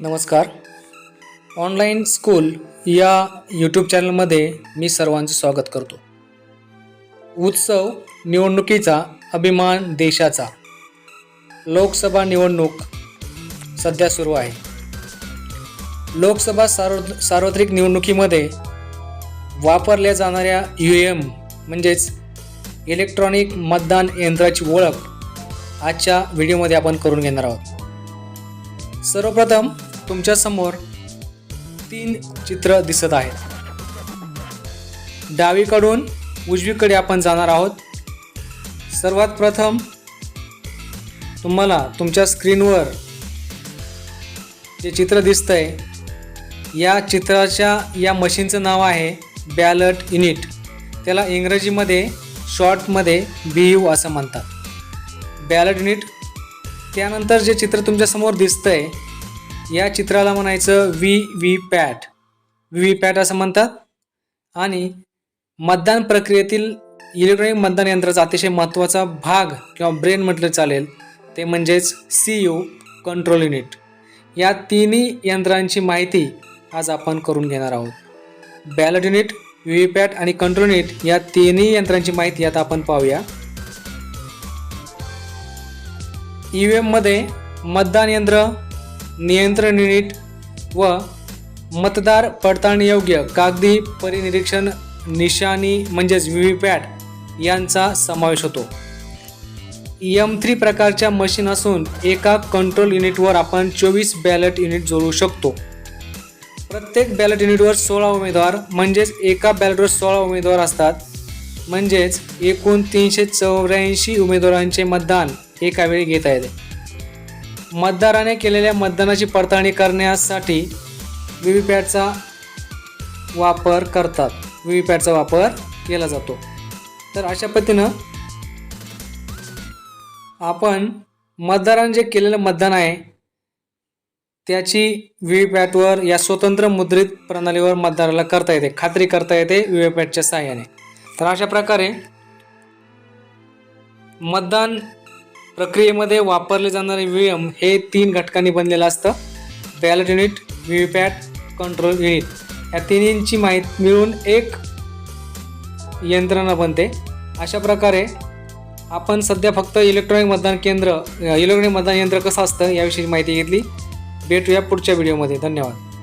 नमस्कार. Online school या YouTube चॅनलमध्ये मी सर्वांचं स्वागत करतो. उत्सव निवडणुकीचा अभिमान देशाचा. लोकसभा निवडणूक सध्या सुरू आहे. लोकसभा सार्व सार्वत्रिक निवडणुकीमध्ये वापरल्या जाणाऱ्या यू एम म्हणजेच इलेक्ट्रॉनिक मतदान यंत्राची ओळख आजच्या व्हिडिओमध्ये आपण करून घेणार आहोत. सर्वप्रथम तुमच्यासमोर तीन चित्र दिसत आहेत. डावीकडून उजवीकडे आपण जाणार आहोत. सर्वात प्रथम तुम्हाला तुमच्या स्क्रीनवर जे चित्र दिसतंय या चित्राच्या या मशीनचं नाव आहे बॅलट युनिट त्याला इंग्रजीमध्ये शॉर्टमध्ये बी यू असं म्हणतात. बॅलट युनिट त्यानंतर जे चित्र तुमच्यासमोर दिसतंय या चित्राला म्हणायचं V V PAT. V V PAT असं म्हणतात. आणि मतदान प्रक्रियेतील इलेक्ट्रॉनिक मतदान यंत्राचा अतिशय महत्त्वाचा भाग किंवा ब्रेन म्हटलं चालेल ते म्हणजेच सी यू कंट्रोल युनिट या तिन्ही यंत्रांची माहिती आज आपण करून घेणार आहोत. Ballot unit V V PAT आणि कंट्रोल युनिट या तिन्ही यंत्रांची माहिती आता आपण पाहूया. ई व्ही एममध्ये मतदान यंत्र नियंत्रण युनिट व मतदार पडताळणी योग्य कागदी परिनिरीक्षण निशाणी म्हणजेच व्ही व्ही पॅट यांचा समावेश होतो. यम थ्री प्रकारच्या मशीन असून एका कंट्रोल युनिटवर आपण चोवीस बॅलट युनिट जोडू शकतो. प्रत्येक बॅलट युनिटवर सोळा उमेदवार म्हणजेच एका बॅलेटवर सोळा उमेदवार असतात. म्हणजेच एकूण तीनशे चौऱ्याऐंशी उमेदवारांचे मतदान एका वेळी घेता येते. मतदाराने केलेल्या मतदानाची पडताळणी करण्यासाठी व्ही व्ही पॅटचा वापर करतात. व्ही व्ही पॅटचा वापर केला जातो. तर अशा पद्धतीनं आपण मतदाराने जे केलेलं मतदान आहे त्याची व्ही व्ही पॅटवर या स्वतंत्र मुद्रित प्रणालीवर मतदाराला करता येते खात्री करता येते व्ही व्ही पॅटच्या सहाय्याने तर अशा प्रकारे मतदान प्रक्रियेमध्ये वापरले जाणारे व्ही एम हे तीन घटकांनी बनलेलं असतं. Ballot unit V V PAT control unit या तिन्हींची माहिती मिळून एक यंत्रणा बनते. अशा प्रकारे आपण सध्या फक्त इलेक्ट्रॉनिक मतदान केंद्र इलेक्ट्रॉनिक मतदान यंत्र कसं असतं याविषयी माहिती घेतली. भेटूया पुढच्या व्हिडिओमध्ये धन्यवाद.